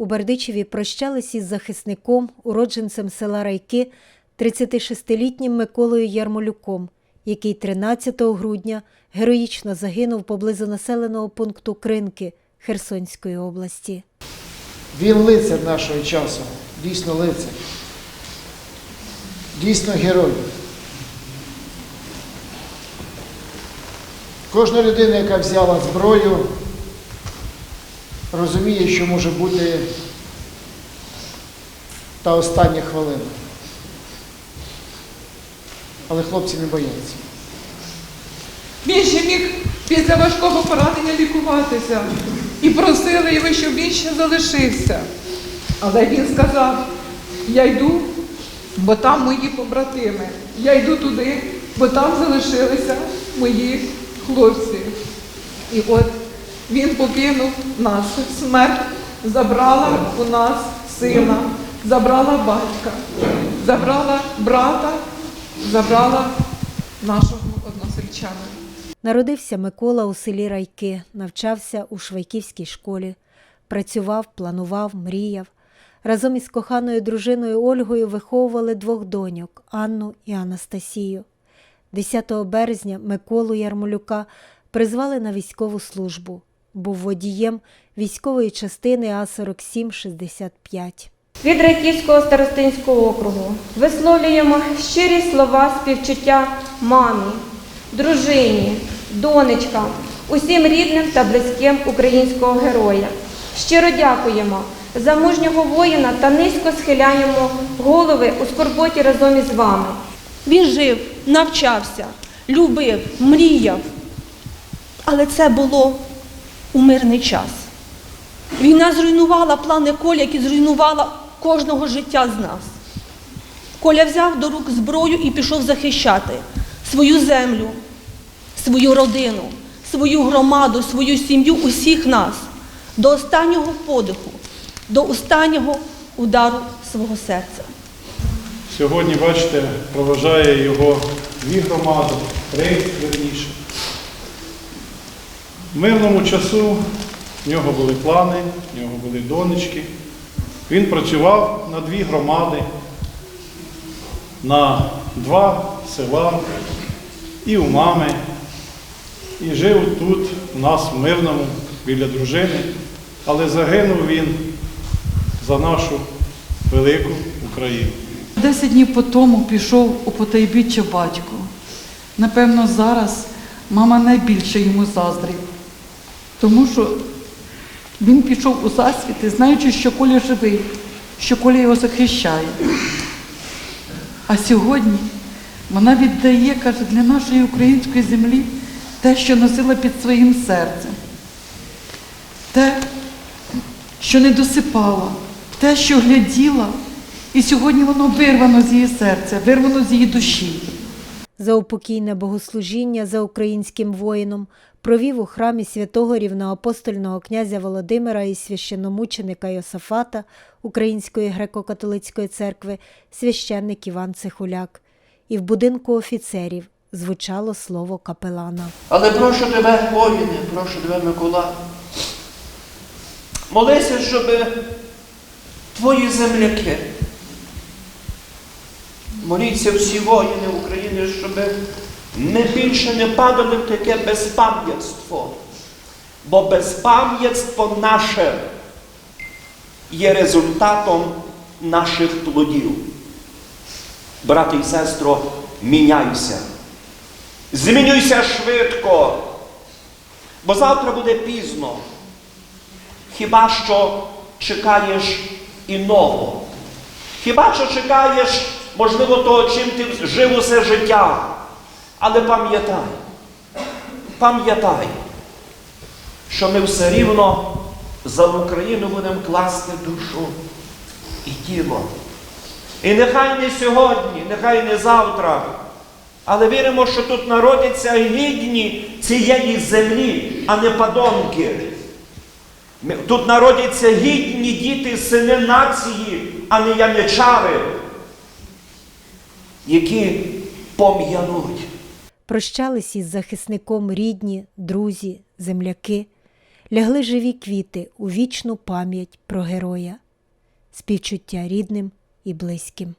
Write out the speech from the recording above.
У Бердичеві прощались із захисником, уродженцем села Райки, 36-літнім Миколою Ярмолюком, який 13 грудня героїчно загинув поблизу населеного пункту Кринки Херсонської області. Він лицар нашого часу, дійсно лицар. Дійсно герой. Кожна людина, яка взяла зброю, розуміє, що може бути та остання хвилина. Але хлопці не бояться. Він ще міг після важкого поранення лікуватися. І просили його, щоб він ще залишився. Але він сказав: я йду, бо там мої побратими. Я йду туди, бо там залишилися мої хлопці. І от він покинув нас. Смерть забрала у нас сина, забрала батька, забрала брата, забрала нашого односельчанина. Народився Микола у селі Райки, навчався у Швайківській школі, працював, планував, мріяв. Разом із коханою дружиною Ольгою виховували двох доньок Анну і Анастасію. 10 березня Миколу Ярмолюка призвали на військову службу. Був водієм військової частини А4765. Від Райківського старостинського округу висловлюємо щирі слова співчуття мамі, дружині, донечкам, усім рідним та близьким українського героя. Щиро дякуємо за мужнього воїна та низько схиляємо голови у скорботі разом із вами. Він жив, навчався, любив, мріяв. Але це було у мирний час. Війна зруйнувала плани Коля, які зруйнувала кожного життя з нас. Коля взяв до рук зброю і пішов захищати свою землю, свою родину, свою громаду, свою сім'ю, усіх нас до останнього подиху, до останнього удару свого серця. Сьогодні, бачите, проважає його дві громади, три верніше. В мирному часу в нього були плани, в нього були донечки. Він працював на дві громади, на два села і у мами, і жив тут, у нас в мирному, біля дружини, але загинув він за нашу велику Україну. Десять днів по тому пішов у потайбіччя батько. Напевно, зараз мама найбільше йому заздрить, тому що він пішов у засвіти, знаючи, що Коля живий, що Коля його захищає. А сьогодні вона віддає, каже, для нашої української землі те, що носила під своїм серцем, те, що не досипала, те, що гляділа, і сьогодні воно вирвано з її серця, вирвано з її душі. За упокійне богослужіння за українським воїном провів у храмі святого рівноапостольного князя Володимира і священномученика Йосафата Української греко-католицької церкви священник Іван Цихуляк. І в будинку офіцерів звучало слово капелана. Але прошу тебе, воїне, прошу тебе, Микола. Молися, щоб твої земляки, моліться всі воїни України, щоб ми більше не падали в таке безпам'ятство. Бо безпам'ятство наше є результатом наших плодів. Брати і сестро, міняйся. Змінюйся швидко, бо завтра буде пізно. Хіба що чекаєш іного? Хіба що чекаєш, можливо, того, чим ти жив усе життя. Але пам'ятай, пам'ятай, що ми все рівно за Україну будемо класти душу і тіло. І нехай не сьогодні, нехай не завтра. Але віримо, що тут народяться гідні цієї землі, а не падонки. Тут народяться гідні діти, сини нації, а не яничари, які пом'януть. Прощались із захисником рідні, друзі, земляки. лягли живі квіти у вічну пам'ять про героя, співчуття рідним і близьким.